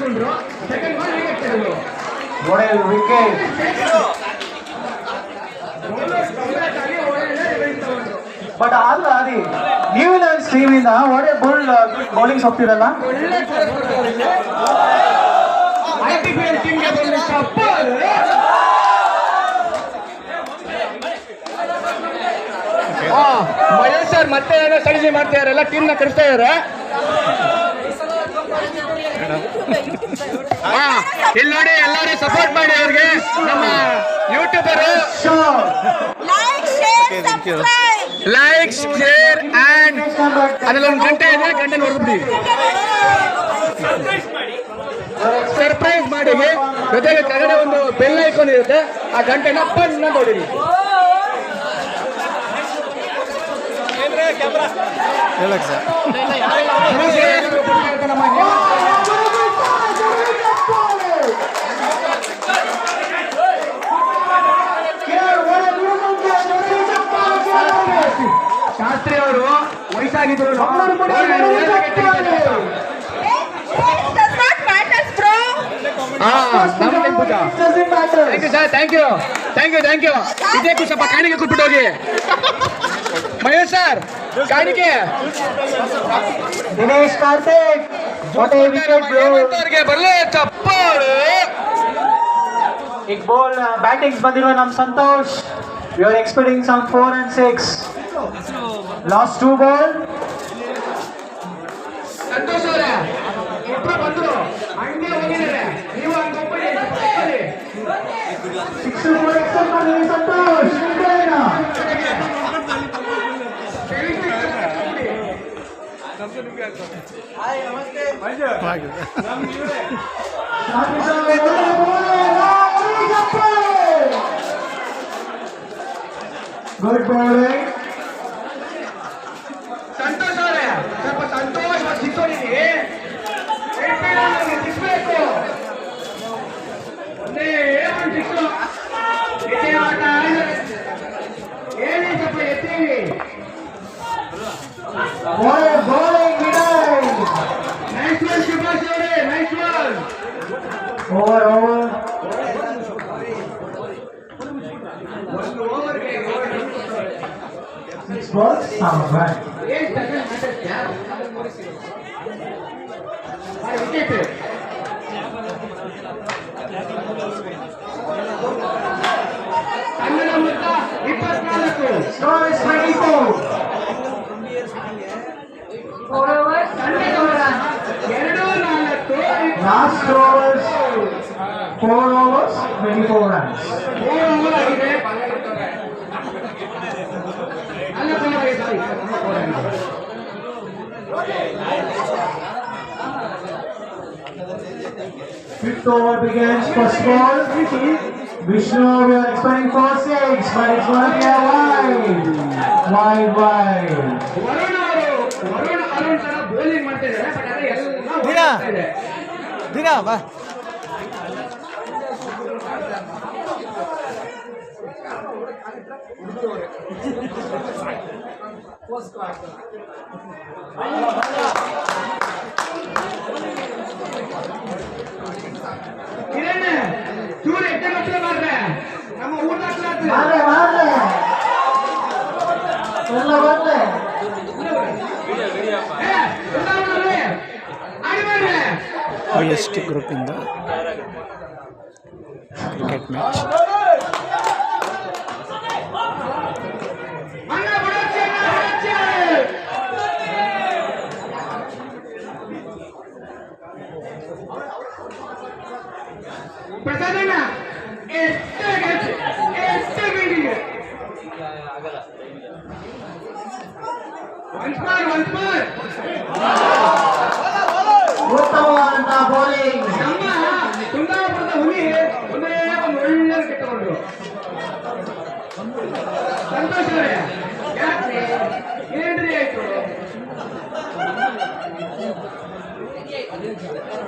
Second wicket but ಅಲ್ಲ ಅದಿ team ಇಂದ ಒಳ್ಳೆ ಬೌಲಿಂಗ್ ಸರ್ ಮತ್ತೆ ಏನೋ ಸಡಿಲಿ ಮಾಡ್ತಾ ಇದಾರೆ ಟೀಮ್ ನ ಕರೆಸ್ತಾ ಇದಾರೆ ಇಲ್ಲಿ ನೋಡಿ ಎಲ್ಲರೂ ಸಪೋರ್ಟ್ ಮಾಡಿ ಅವ್ರಿಗೆ ನಮ್ಮ ಯೂಟ್ಯೂಬರ್ ಲೈಕ್ ಶೇರ್ ಅಂಡ್ ಅದ್ರಲ್ಲಿ ಒಂದು ಗಂಟೆ ಇದೆ ಗಂಟೆ ನೋಡ್ಬಿಡಿ ಸರ್ಪ್ರೈಸ್ ಮಾಡಿ ಜೊತೆಗೆ ಕನ್ನಡ ಒಂದು ಬೆಲ್ ಐಕಾನ್ ಇರುತ್ತೆ ಆ ಗಂಟೆನ ಪಣ್ಣ ನೋಡಿರಿ ಹೇಳಕ್ sir ವಯಸ್ಸಾಗಿದ್ರು thank you sir thank you thank you thank you ಇದಕ್ಕೂ ಸ್ವಲ್ಪ ಕಾಣಿಕೆ ಕೊಟ್ಬಿಟ್ಟು ಹೋಗಿ ಮಹೇಶ್ ಸರ್ ಕಾಣಿಕೆ ದಿನೇಶ್ ಕಾರ್ತಿಕ್ ಜೊತೆ ವಿಕೆಟ್ ಅವರಿಗೆ ಬರಲೇ ಚಪ್ಪಾಳು ಈಗ ಬಾಲ್ ಬ್ಯಾಟಿಂಗ್ ಬಂದಿರುವ ನಮ್ಮ Santosh you are expecting some four and six last two ball Santosh ಅವರೇ ಒಬ್ಬರು ಬಂದ್ರು ಹಂಗೆ ಹೋಗಿದ್ದಾರೆ ನೀವು six Santosh good morning over 26 1 over 26 score 18 ఏటెడ్ హాటర్ 4 పాయింట్స్ మార్ వికెట్ 24 స్కోర్ సాధి తో ఓవర్ 24 24 రాష్ట్ర four overs, twenty-four runs. Four overs ಆಗಿದೆ ಅಲ್ಲ ಫೋರ್ ಆಗಿದೆ ಸರಿ ಫೋರ್ ಆಗಿದೆ Fifth over begins first ball. Vishnu, we are expanding for six, but it's going to be a wide, wide, wide. Dina, Dina, Varuna இரண்டு சூரிய எட்டு லட்சம் நம்ம ஊர்ல ಹೈಯೆಸ್ಟ್ ಗ್ರೂಪಿಂದ ಸಂತೋಷವೇ ಯಾಕ್ರಿ